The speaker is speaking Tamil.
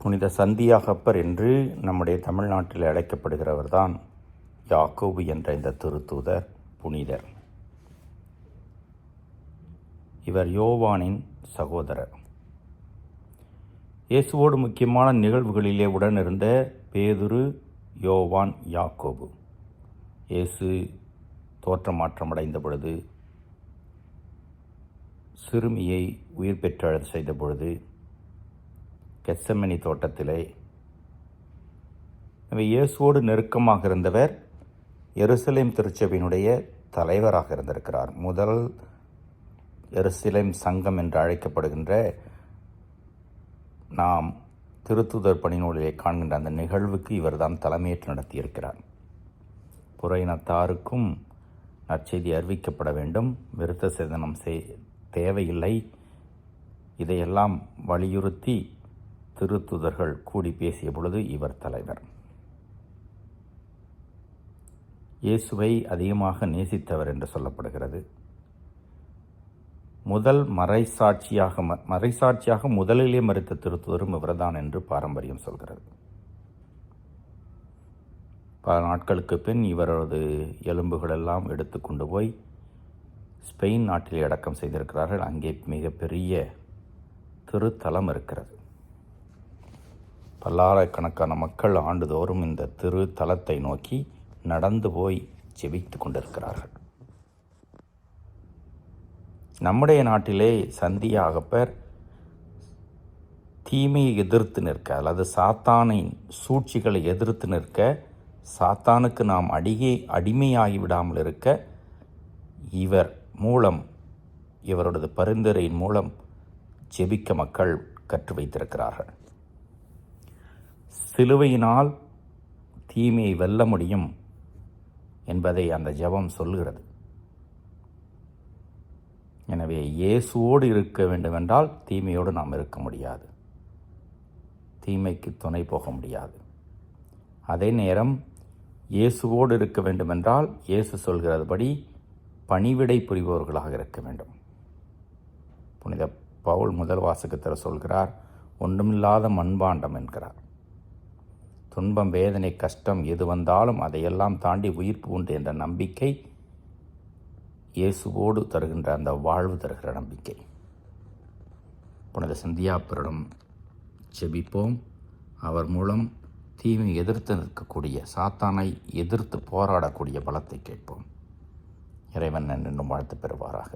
புனித சந்தியாகப்பர் என்று நம்முடைய தமிழ்நாட்டில் அழைக்கப்படுகிறவர் தான் யாக்கோபு என்ற இந்த திருத்தூதர் புனிதர். இவர் யோவானின் சகோதரர். இயேசுவோடு முக்கியமான நிகழ்வுகளிலே உடனிருந்த பேதுரு யோவான் யாக்கோபு. இயேசு தோற்றமாற்றமடைந்த பொழுது சிறுமியை உயிர் பெற்றழ செய்த பொழுது கெச்சமணி தோட்டத்திலே. இயேசுவோடு நெருக்கமாக இருந்தவர் எருசலேம் திருச்சபையினுடைய தலைவராக இருந்திருக்கிறார். முதல் எருசலேம் சங்கம் என்று அழைக்கப்படுகின்ற நாம் திருத்துதர் பணிநூலிலே காண்கின்ற அந்த நிகழ்வுக்கு இவர்தான் தலைமையேற்று நடத்தியிருக்கிறார். புற இனத்தாருக்கும் நற்செய்தி அறிவிக்கப்பட வேண்டும். விருத்த சேதனம் செய் தேவையில்லை. இதையெல்லாம் வலியுறுத்தி திருத்துதர்கள் கூடி பேசிய பொழுது இவர் தலைவர். இயேசுவை அதிகமாக நேசித்தவர் என்று சொல்லப்படுகிறது. முதல் மறைசாட்சியாக ம- மறைசாட்சியாக முதலிலே மறுத்த திருத்துவரும் இவர்தான் என்று பாரம்பரியம் சொல்கிறது. பல நாட்களுக்கு பின் இவரது எலும்புகளெல்லாம் எடுத்து கொண்டு போய் ஸ்பெயின் நாட்டில் அடக்கம் செய்திருக்கிறார்கள். அங்கே மிகப்பெரிய திருத்தலம் இருக்கிறது. பல்லாயிரக்கணக்கான மக்கள் ஆண்டுதோறும் இந்த திரு தலத்தை நோக்கி நடந்து போய் ஜெபித்து கொண்டிருக்கிறார்கள். நம்முடைய நாட்டிலே சந்தியாகப்பர் தீமையை எதிர்த்து நிற்க அல்லது சாத்தானின் சூழ்ச்சிகளை எதிர்த்து நிற்க சாத்தானுக்கு நாம் அடியே அடிமையாகி விடாமல் இருக்க இவர் மூலம் இவரது பரிந்துரையின் மூலம் ஜெபிக்க மக்கள் கற்று வைத்திருக்கிறார்கள் சிலுவையினால் தீமையை வெல்ல முடியும் என்பதை அந்த ஜெபம் சொல்கிறது எனவே இயேசுவோடு இருக்க வேண்டுமென்றால் தீமையோடு நாம் இருக்க முடியாது. தீமைக்கு துணை போக முடியாது. அதே நேரம் இயேசுவோடு இருக்க வேண்டுமென்றால் இயேசு சொல்கிறதுபடி பணிவிடை புரிபவர்களாக இருக்க வேண்டும். புனித பவுல் முதல் வாசகத்தில் சொல்கிறார் ஒன்றுமில்லாத மண்பாண்டம் என்கிறார். துன்பம் வேதனை கஷ்டம் எது வந்தாலும் அதையெல்லாம் தாண்டி உயிர்ப்பு உண்டு என்ற நம்பிக்கை இயேசுவோடு தருகின்ற அந்த வாழ்வு தருகிற நம்பிக்கை. புனித சந்தியாப்பரிடம் செபிப்போம் அவர் மூலம் தீமை எதிர்த்து நிற்கக்கூடிய சாத்தானை எதிர்த்து போராடக்கூடிய பலத்தை கேட்போம். இறைவன் என்னும் வாழ்த்து பெறுவாராக.